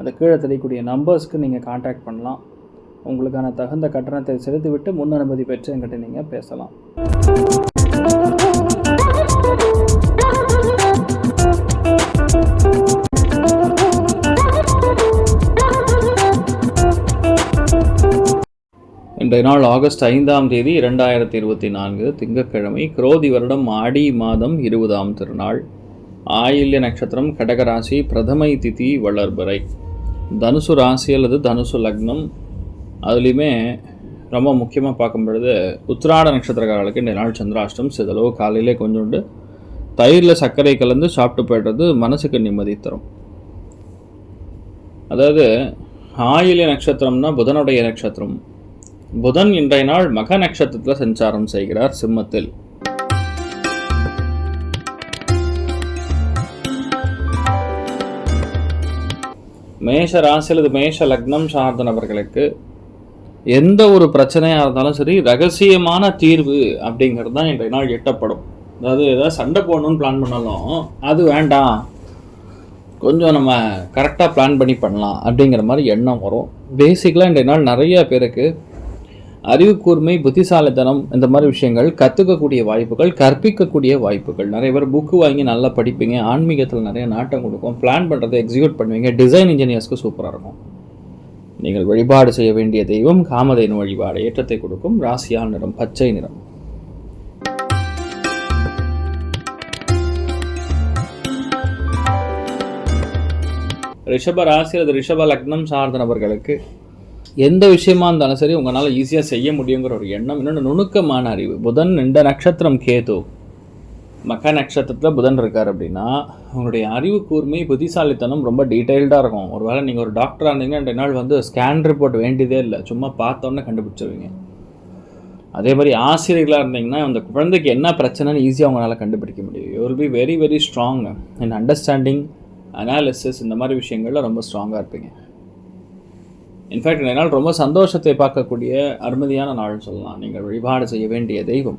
அந்த கீழே தெரியக்கூடிய நம்பர்ஸ்க்கு நீங்கள் காண்டாக்ட் பண்ணலாம். உங்களுக்கான தகுந்த கட்டணத்தை செலுத்திவிட்டு முன் அனுமதி பெற்று என்கிட்ட நீங்கள் பேசலாம். இன்றைய நாள் ஆகஸ்ட் ஐந்தாம் தேதி இரண்டாயிரத்தி இருபத்தி நான்கு திங்கட்கிழமை குரோதி வருடம் ஆடி மாதம் இருபதாம் திருநாள். ஆயில்ய நட்சத்திரம் கடகராசி பிரதமை திதி வளர்பறை. தனுசு ராசி அல்லது தனுசு லக்னம் அதுலேயுமே ரொம்ப முக்கியமாக பார்க்கும் பொழுது உத்திராட நட்சத்திரக்காரர்களுக்கு இந்த நாள் சந்திராஷ்டம் சிதளவு காலையிலே கொஞ்சோண்டு தயிரில் சர்க்கரை கலந்து சாப்பிட்டு போய்டுறது மனசுக்கு நிம்மதி தரும். அதாவது ஆயில்ய நட்சத்திரம்னா புதனுடைய நட்சத்திரம். புதன் இன்றைய நாள் மக நட்சத்திரத்தில் சஞ்சாரம் செய்கிறார் சிம்மத்தில். மேஷ ராசி அல்லது மேஷ லக்னம் சார்ந்த நபர்களுக்கு எந்த ஒரு பிரச்சனையாக இருந்தாலும் சரி ரகசியமான தீர்வு அப்படிங்கிறது தான் இன்றைய நாள் எட்டப்படும். அதாவது ஏதாவது சண்டை போடணும்னு பிளான் பண்ணாலும் அது வேண்டாம். கொஞ்சம் நம்ம கரெக்டாக பிளான் பண்ணி பண்ணலாம் அப்படிங்கிற மாதிரி எண்ணம் வரும். பேசிக்கலாக இன்றைய நாள் நிறைய பேருக்கு அறிவு கூர்மை புத்திசாலித்தனம் இந்த மாதிரி விஷயங்கள் கற்றுக்கக்கூடிய வாய்ப்புகள் கற்பிக்கக்கூடிய வாய்ப்புகள். நிறைய பேர் புக்கு வாங்கி நல்லா படிப்பீங்க ஆன்மீகத்தில் நிறைய நாட்டம் கொடுக்கும் பிளான் பண்ணுறதை எக்ஸிக்யூட் பண்ணுவீங்க டிசைன் இன்ஜினியர்ஸ்க்கு சூப்பராக இருக்கும். நீங்கள் வழிபாடு செய்ய வேண்டிய தெய்வம் காமதேனு வழிபாடு ஏற்றத்தை கொடுக்கும் ராசியால் நிறம் பச்சை நிறம். ரிஷப ராசி அல்லது ரிஷப லக்னம் சார்ந்த நபர்களுக்கு எந்த விஷயமா இருந்தாலும் சரி உங்களால் ஈஸியாக செய்ய முடியுங்கிற ஒரு எண்ணம் இன்னொன்று நுணுக்கமான அறிவு. புதன் இந்த நட்சத்திரம் கேது. மக்க நட்சத்திரத்தில் புதன் இருக்கார் அப்படின்னா உங்களுடைய அறிவு கூர்மை புத்திசாலித்தனம் ரொம்ப டீட்டெயில்டாக இருக்கும். ஒரு வேளை நீங்கள் ஒரு டாக்டராக இருந்தீங்கன்னா ரெண்டு நாள் வந்து ஸ்கேன் ரிப்போர்ட் வேண்டியதே இல்லை. சும்மா பார்த்தோன்னே கண்டுபிடிச்சிருவீங்க. அதே மாதிரி ஆசிரியர்களாக இருந்தீங்கன்னா அந்த குழந்தைக்கு என்ன பிரச்சனைன்னு ஈஸியாக உங்களால் கண்டுபிடிக்க முடியும். You will be very very strong in understanding analysis இந்த மாதிரி விஷயங்களில் ரொம்ப ஸ்ட்ராங்காக இருப்பீங்க. இன்ஃபேக்ட் இந்த நாள் ரொம்ப சந்தோஷத்தை பார்க்கக்கூடிய அருமதியான நாள்னு சொல்லலாம். நீங்கள் வழிபாடு செய்ய வேண்டிய தெய்வம்.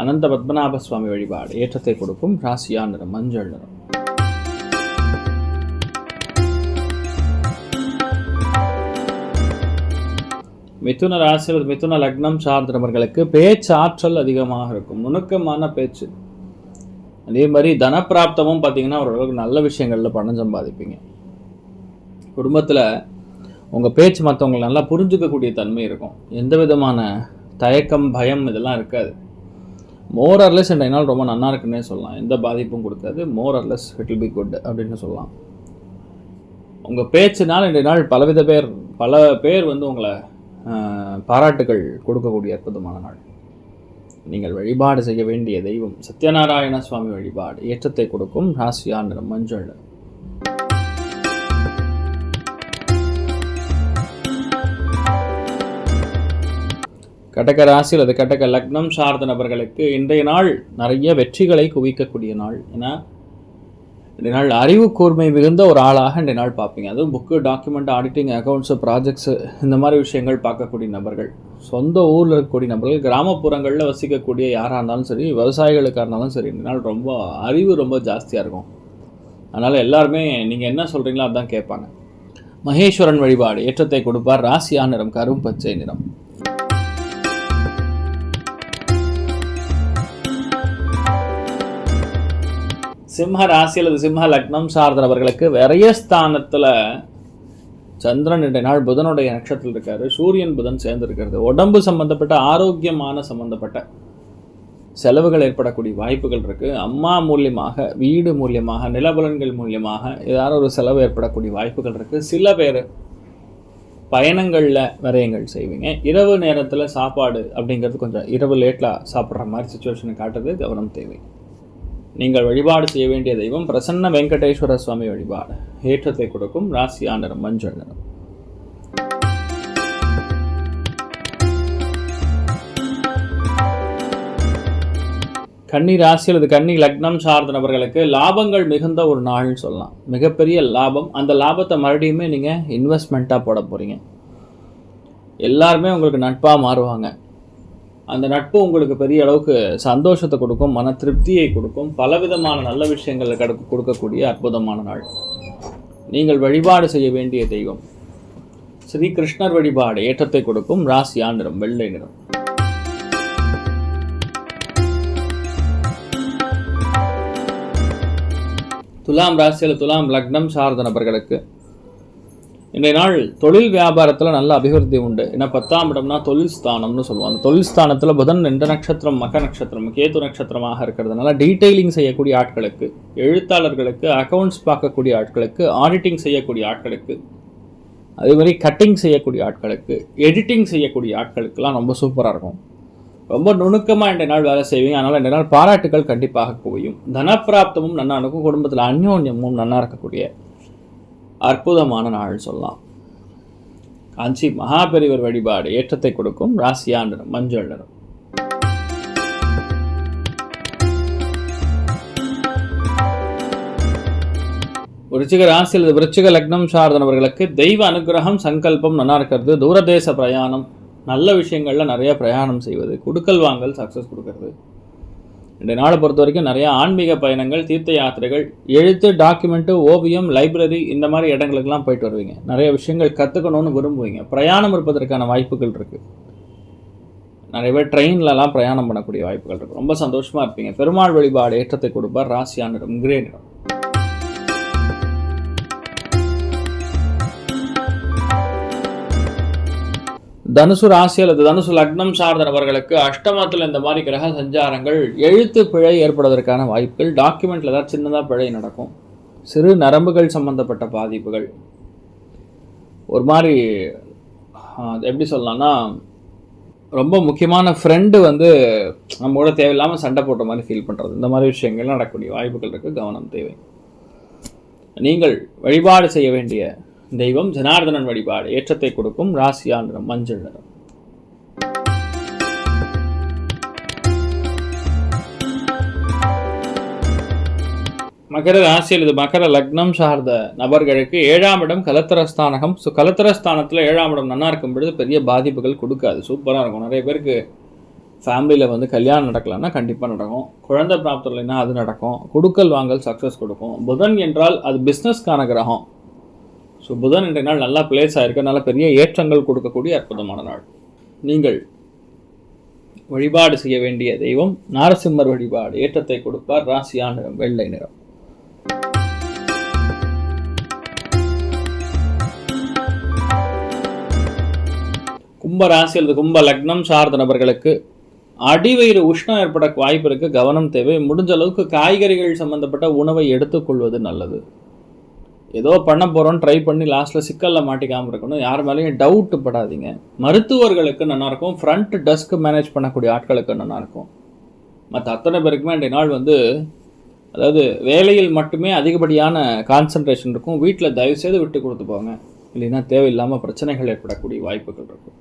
அனந்த பத்மநாப சுவாமி வழிபாடு. ஏற்றத்தை கொடுக்கும் ராசியா நிறம் மஞ்சள் நிறம். மிதுன ராசி அல்லது மிதுன லக்னம் சார்ந்தவர்களுக்கு பேச்சு ஆற்றல் அதிகமாக இருக்கும். நுணுக்கமான பேச்சு. அதே மாதிரி தனப்பிராப்தமும் பார்த்தீங்கன்னா ஓரளவுக்கு நல்ல விஷயங்களில் பணம் சம்பாதிப்பீங்க. குடும்பத்தில் உங்கள் பேச்சு மற்றவங்களை நல்லா புரிஞ்சுக்கக்கூடிய தன்மை இருக்கும். எந்த விதமான தயக்கம் பயம் இதெல்லாம் இருக்காது. மோரர்லெஸ் ரெண்டு நாள் ரொம்ப நல்லா இருக்குன்னே சொல்லலாம். எந்த பாதிப்பும் கொடுக்காது. More or less it will be good அப்படின்னு சொல்லலாம். உங்கள் பேச்சுனால் இன்றைய நாள் பலவித பேர் பல பேர் வந்து உங்களை பாராட்டுகள் கொடுக்கக்கூடிய அற்புதமான நாள். நீங்கள் வழிபாடு செய்ய வேண்டிய தெய்வம் சத்யநாராயண சுவாமி வழிபாடு ஏற்றத்தை கொடுக்கும். ராசியா நிறம் மஞ்சள் கடக ராசி அல்லது கடக லக்னம் சார்ந்த நபர்களுக்கு இன்றைய நாள் நிறைய வெற்றிகளை குவிக்கக்கூடிய நாள். ஏன்னா இன்றைய நாள் அறிவு கூர்மை மிகுந்த ஒரு ஆளாக இன்றைய நாள் பார்ப்பீங்க. அதுவும் book document auditing accounts projects இந்த மாதிரி விஷயங்கள் பார்க்கக்கூடிய நபர்கள். சொந்த ஊரில் இருக்கக்கூடிய நபர்கள் கிராமப்புறங்களில் வசிக்கக்கூடிய யாராக இருந்தாலும் சரி விவசாயிகளுக்காக இருந்தாலும் சரி இந்த நாள் ரொம்ப அறிவு ரொம்ப ஜாஸ்தியாக இருக்கும். அதனால் எல்லாருமே நீங்கள் என்ன சொல்கிறீங்களோ அதான் கேட்பாங்க. மகேஸ்வரன் வழிபாடு ஏற்றத்தை கொடுப்பார். ராசியா நிறம் கரும் பச்சை நிறம். சிம்ம ராசி அல்லது சிம்ம லக்னம் சார்ந்தவர்களுக்கு விரயஸ்தானத்தில் சந்திரன் இன்றைய நாள் புதனுடைய நட்சத்திரத்தில் இருக்காரு. சூரியன் புதன் சேர்ந்திருக்கிறது. உடம்பு சம்பந்தப்பட்ட ஆரோக்கியமான சம்பந்தப்பட்ட செலவுகள் ஏற்படக்கூடிய வாய்ப்புகள் இருக்குது அம்மா மூலியமாக வீடு மூலியமாக நிலபலன்கள் மூலியமாக ஏதாவது ஒரு செலவு ஏற்படக்கூடிய வாய்ப்புகள் இருக்குது சில பேர் பயணங்களில் விரயங்கள் செய்வீங்க. இரவு நேரத்தில் சாப்பாடு அப்படிங்கிறது கொஞ்சம் இரவு லேட்டில் சாப்பிட்ற மாதிரி சுச்சுவேஷனை காட்டுறது கவனம் தேவை. நீங்கள் வழிபாடு செய்ய வேண்டிய தெய்வம் பிரசன்ன வெங்கடேஸ்வர சுவாமி வழிபாடு. ஏற்றத்தை கொடுக்கும் ராசியா நிறம் மஞ்சள் நிறம். கன்னி ராசி அல்லது கன்னி லக்னம் சார்ந்த நபர்களுக்கு லாபங்கள் மிகுந்த ஒரு நாள்னு சொல்லலாம். மிகப்பெரிய லாபம். அந்த லாபத்தை மறுபடியுமே நீங்கள் இன்வெஸ்ட்மெண்ட்டாக போட போகிறீங்க எல்லாருமே உங்களுக்கு நட்பாக மாறுவாங்க. அந்த நட்பு உங்களுக்கு பெரிய அளவுக்கு சந்தோஷத்தை கொடுக்கும் மன திருப்தியை கொடுக்கும். பலவிதமான நல்ல விஷயங்களை கடு கொடுக்கக்கூடிய அற்புதமான நாள். நீங்கள் வழிபாடு செய்ய வேண்டிய தெய்வம். ஸ்ரீ கிருஷ்ணர் வழிபாடு ஏற்றத்தை கொடுக்கும் ராசியா நிறம் வெள்ளை நிறம். துலாம் ராசியில் துலாம் லக்னம் சார்ந்த நபர்களுக்கு இன்றைய நாள் தொழில் வியாபாரத்தில் நல்ல அபிவிருத்தி உண்டு. ஏன்னா பத்தாம் இடம்னா தொழில் ஸ்தானம்னு சொல்லுவோம் அந்த தொழில் ஸ்தானத்தில் புதன் ரெண்டு நட்சத்திரம் மக நட்சத்திரம் கேது நட்சத்திரமாக இருக்கிறதுனால டீட்டெயிலிங் செய்யக்கூடிய ஆட்களுக்கு எழுத்தாளர்களுக்கு அக்கவுண்ட்ஸ் பார்க்கக்கூடிய ஆட்களுக்கு ஆடிட்டிங் செய்யக்கூடிய ஆட்களுக்கு அதே மாதிரி கட்டிங் செய்யக்கூடிய ஆட்களுக்கு எடிட்டிங் செய்யக்கூடிய ஆட்களுக்கெல்லாம் ரொம்ப சூப்பராக இருக்கும். ரொம்ப நுணுக்கமாக இந்த நாள் வேலை செய்வீங்க. அதனால் இந்த நாள் பாராட்டுகள் கண்டிப்பாக குவியும். தனப்பிராப்தமும் நன்னா இருக்கும் குடும்பத்தில் அந்யோன்யமும் நன்னா இருக்கக்கூடிய அற்புதமான நாள் சொல்லலாம். காஞ்சி மகாபெரிவர் வழிபாடு ஏற்றத்தை கொடுக்கும் ராசியா நிறம் மஞ்சள் நிறம். விருச்சிக ராசி அல்லது விருச்சிக லக்னம் சார்ந்தவர்களுக்கு தெய்வ அனுகிரகம் சங்கல்பம் நல்லா இருக்கிறது தூரதேச பிரயாணம் நல்ல விஷயங்கள்ல நிறைய பிரயாணம் செய்வது குடுக்கல் வாங்கல் சக்ஸஸ் கொடுக்கறது. இந்த நாளை பொறுத்த வரைக்கும் நிறைய ஆன்மீக பயணங்கள் தீர்த்த யாத்திரைகள் எழுத்து டாக்குமெண்ட்டு ஓவியம் லைப்ரரி இந்த மாதிரி இடங்களுக்கெல்லாம் போயிட்டு வருவீங்க. நிறைய விஷயங்கள் கற்றுக்கணும்னு விரும்புவீங்க. பிரயாணம் இருப்பதற்கான வாய்ப்புகள் இருக்குது நிறைய பேர் ட்ரெயின்லலாம் பிரயாணம் பண்ணக்கூடிய வாய்ப்புகள் இருக்குது ரொம்ப சந்தோஷமாக இருப்பீங்க. பெருமாள் வழிபாடு ஏற்றத்தை கொடுப்பார். ராசியானிடம் கிரே நிறம் தனுசு ராசி அல்லது தனுசு லக்னம் சார்ந்த நபர்களுக்கு அஷ்டமத்தில் இந்த மாதிரி கிரக சஞ்சாரங்கள் எழுத்து பிழை ஏற்படுவதற்கான வாய்ப்புகள் டாக்குமெண்ட்டில் ஏதாவது சின்னதாக பிழை நடக்கும். சிறு நரம்புகள் சம்பந்தப்பட்ட பாதிப்புகள். ஒரு மாதிரி எப்படி சொல்லலாம்னா ரொம்ப முக்கியமான ஃப்ரெண்டு வந்து நம்ம கூட தேவையில்லாமல் சண்டை போட்ட மாதிரி ஃபீல் பண்ணுறது இந்த மாதிரி விஷயங்கள் நடக்கக்கூடிய வாய்ப்புகள் இருக்குது கவனம் தேவை. நீங்கள் வழிபாடு செய்ய வேண்டிய தெய்வம் ஜனார்தனன் வழிபாடு ஏற்றத்தை கொடுக்கும் ராசியா நிறம் மஞ்சள் நிறம் மகர ராசி அல்லது மகர லக்னம் சார்ந்த நபர்களுக்கு ஏழாம் இடம் கலத்தரஸ்தானகம் ஸோ கலத்தரஸ்தானத்தில் ஏழாம் இடம் நல்லா இருக்கும் பொழுது பெரிய பாதிப்புகள் கொடுக்காது. சூப்பராக இருக்கும். நிறைய பேருக்கு ஃபேமிலியில் வந்து கல்யாணம் நடக்கலைன்னா கண்டிப்பாக நடக்கும். குழந்தை பிராப்தம் இல்லைன்னா அது நடக்கும். கொடுக்கல் வாங்கல் சக்ஸஸ் கொடுக்கும். புதன் என்றால் அது பிஸ்னஸ்க்கான கிரகம். ஸோ புதன் இன்றைய நாள் நல்லா பிளேஸ் ஆகிருக்கு நல்ல பெரிய ஏற்றங்கள் கொடுக்கக்கூடிய அற்புதமான நாள். நீங்கள் வழிபாடு செய்ய வேண்டிய தெய்வம் நாரசிம்மர் வழிபாடு. ஏற்றத்தை கொடுப்பார் ராசியா நிறம் வெள்ளை நிறம். கும்ப ராசி அல்லது கும்ப லக்னம் சார்ந்த நபர்களுக்கு அடிவயிறு உஷ்ணம் ஏற்பட வாய்ப்பு இருக்கு. கவனம் தேவை. முடிஞ்ச அளவுக்கு காய்கறிகள் சம்பந்தப்பட்ட உணவை எடுத்துக்கொள்வது நல்லது. ஏதோ பண்ண போகிறோம் ட்ரை பண்ணி லாஸ்ட்டில் சிக்கலில் மாட்டிக்காமல் இருக்கணும். யார் மேலேயும் டவுட் படாதீங்க. மருத்துவர்களுக்கு நல்லாயிருக்கும் ஃப்ரண்ட் டெஸ்க் மேனேஜ் பண்ணக்கூடிய ஆட்களுக்கு நல்லாயிருக்கும் மற்ற அத்தனை பேருக்குமே இன்றைய நாள் வந்து அதாவது வேலையில் மட்டுமே அதிகப்படியான கான்சன்ட்ரேஷன் இருக்கும். வீட்டில் தயவுசெய்து விட்டு கொடுத்து போங்க. இல்லைன்னா தேவையில்லாமல் பிரச்சனைகள் ஏற்படக்கூடிய வாய்ப்புகள் இருக்கும்.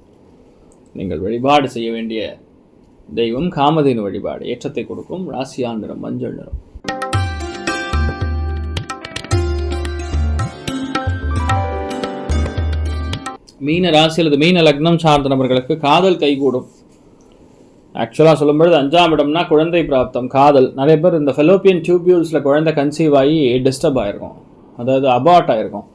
நீங்கள் வழிபாடு செய்ய வேண்டிய தெய்வம் காமதியின் வழிபாடு. ஏற்றத்தை கொடுக்கும். ராசியான் நிறம் மஞ்சள் நிறம். மீன ராசி அல்லது மீன லக்னம் சார்ந்த நபர்களுக்கு காதல் கைகூடும். ஆக்சுவலாக சொல்லும்பொழுது அஞ்சாம் இடம்னா குழந்தை பிராப்தம் காதல். நிறைய பேர் இந்த ஃபெலோப்பியன் டியூபியூல்ஸில் குழந்தை கன்சீவ் ஆகி டிஸ்டர்ப் ஆகிருக்கும் அதாவது அபார்ட் ஆகிருக்கும்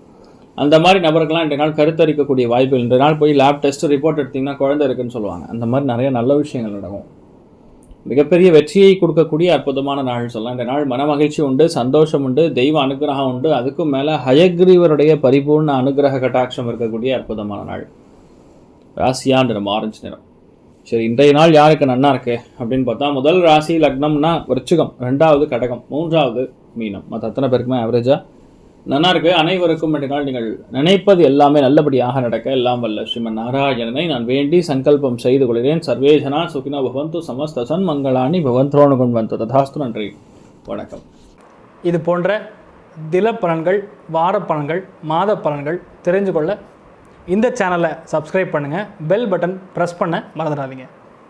அந்த மாதிரி நபருக்கெல்லாம் இன்றைய நாள் கருத்தரிக்கக்கூடிய வாய்ப்பு இன்றைய நாள் போய் லேப் டெஸ்ட் ரிப்போர்ட் எடுத்திங்கன்னா குழந்தை இருக்குன்னு சொல்லுவாங்க. அந்த மாதிரி நிறைய நல்ல விஷயங்கள் நடக்கும். மிகப்பெரிய வெற்றியை கொடுக்கக்கூடிய அற்புதமான நாள் சொல்லலாம். இந்த நாள் மன மகிழ்ச்சி உண்டு சந்தோஷம் உண்டு தெய்வ அனுகிரகம் உண்டு. அதுக்கும் மேலே ஹயக்ரீவருடைய பரிபூர்ண அனுகிரக கட்டாட்சம் இருக்கக்கூடிய அற்புதமான நாள். ராசியா நிறம் ஆரஞ்சு நிறம். சரி இன்றைய நாள் யாருக்கு நன்னா இருக்கு அப்படின்னு பார்த்தா முதல் ராசி லக்னம்னா விருச்சிகம் ரெண்டாவது கடகம் மூன்றாவது மீனம். மற்ற அத்தனை பேருக்குமே ஆவரேஜாக நன்னா இருக்கு அனைவருக்கும் என்றால் நாள் நீங்கள் நினைப்பது எல்லாமே நல்லபடியாக நடக்க. எல்லாம் வல்ல ஸ்ரீமன் நாராயணனை நான் வேண்டி சங்கல்பம் செய்து கொள்கிறேன். சர்வேஜனா சுகினா பவந்து சமஸ்த சன் மங்களாணி பவந்தோணுகுண் வந்து. ததாஸ்து நன்றி. வணக்கம். இது போன்ற தில பலன்கள் வார பலன்கள் மாத பலன்கள் தெரிஞ்சு கொள்ள இந்த சேனலை சப்ஸ்கிரைப் பண்ணுங்கள் பெல் பட்டன் ப்ரெஸ் பண்ண மறந்துடாதீங்க.